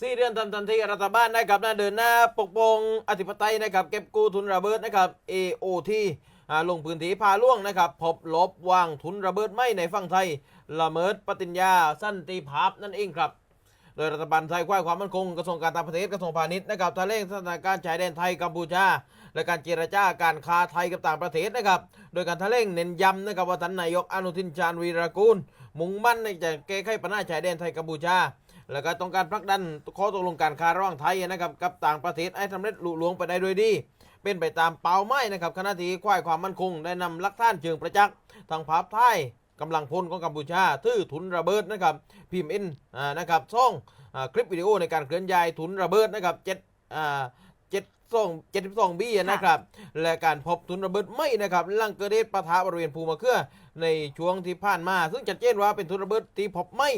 สี่เดือนทำทันทีรัฐบาลนะครับนะเดินหน้าปกป้องอธิปไตยนะครับ เก็บกู้ทุนระเบิดนะครับ AOT ลงพื้นที่พาล่วงนะครับ พบลบวางทุนระเบิดไม่ในฝั่งไทยละเมิดปฏิญญาสันติภาพนั่นเองครับ โดยรัฐบาลไทยควายความมั่นคงกระทรวงการต่างประเทศกระทรวงพาณิชย์นะครับทะเลสถานการณ์ชายแดนไทยกัมพูชา และการเจรจาการค้าไทยกับต่างประเทศนะครับ โดยการทะเลงเน้นย้ำนะครับว่าท่านนายกอนุทินชาญวีรกูล มุ่งมั่นในจะแก้ไขปัญหาชายแดนไทยกัมพูชา แล้วก็ต้องการผลักดันข้อตกลงการค้าระหว่างไทยนะครับกับต่างประเทศให้สำเร็จลุล่วงไปได้โดยดี เป็นไปตามเป้าหมายนะครับขณะที่ควายความมั่นคงได้นำลักฐานเชิงประจักษ์ทางภาพไทยกำลังพลของกัมพูชาทื่อทุนระเบิดนะครับพิมพ์อินอ่านะครับซ่องคลิปวิดีโอในการเคลื่อนย้ายทุนระเบิดนะครับเจ็ดอ่าเจ็ดสองเจ็ดสิบสองบีนะครับ และการพบทุนระเบิดไม่นะครับลังเกิดเหตุปะทะบริเวณภูมะเขือในช่วงที่ผ่านมา ซึ่งชัดเจนว่าเป็นทุนระเบิดที่พบไม่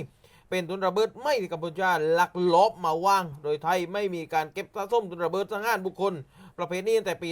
เป็นทุนระเบิดไม่ที่กัมพูชาลักลอบมาวาง โดยไทยไม่มีการเก็บสะสมทุนระเบิดสังหารบุคคล ประเภทนี้ตั้งแต่ปี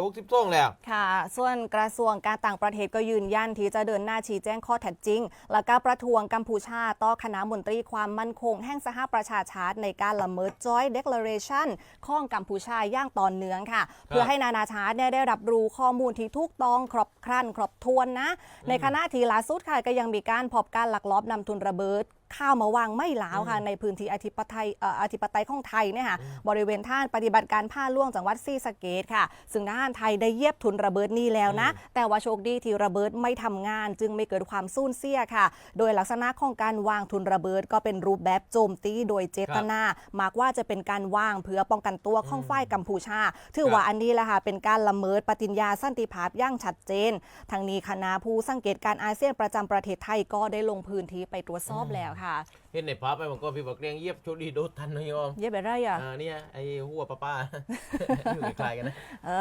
2562 แล้ว ค่ะ ส่วนกระทรวงการต่างประเทศก็ยืนยันที่จะเดินหน้าชี้แจงข้อเท็จจริง และก็ประท้วงกัมพูชาต่อคณะมนตรีความมั่นคง แห่งสหประชาชาติในการละเมิด Joint Declaration ของกัมพูชาอย่างต่อเนื่องค่ะ เพื่อให้นานาชาติเนี่ยได้รับรู้ข้อมูลที่ถูกต้องครบครันครบถ้วนนะ ในขณะที่ล่าสุดค่ะก็ยังมีการพบการลักลอบนำทุนระเบิด ข้าวมาวางไม่ล้าวค่ะในพื้นที่อธิปไตยเอ่ออธิปไตยของไทยเนี่ยค่ะบริเวณท่านปฏิบัติการผ้าล่วงจังหวัดซีสะเกตค่ะ ซึ่งทหารไทยได้เยียบทุนระเบิดนี้แล้วนะ แต่ว่าโชคดีที่ระเบิดไม่ทำงาน จึงไม่เกิดความสูญเสียค่ะ โดยลักษณะของการวางทุนระเบิดก็เป็นรูปแบบโจมตีโดยเจตนามากว่าจะเป็นการวางเพื่อป้องกันตัวของฝ่ายกัมพูชา ถือว่าอันนี้แหละค่ะเป็นการละเมิดปฏิญญาสันติภาพอย่างชัดเจน ทางนี้คณะผู้สังเกตการอาเซียนประจำประเทศไทยก็ได้ลงพื้นที่ไปตรวจสอบแล้วค่ะเห็นในภาพไปมันก็พี่บอกเรียงเยียบโชคดีโดดทันนะโยมเย็บไปไรอะ อ่าเนี่ยไอ้หัวป้าป้า อยู่ไกลๆกันนะ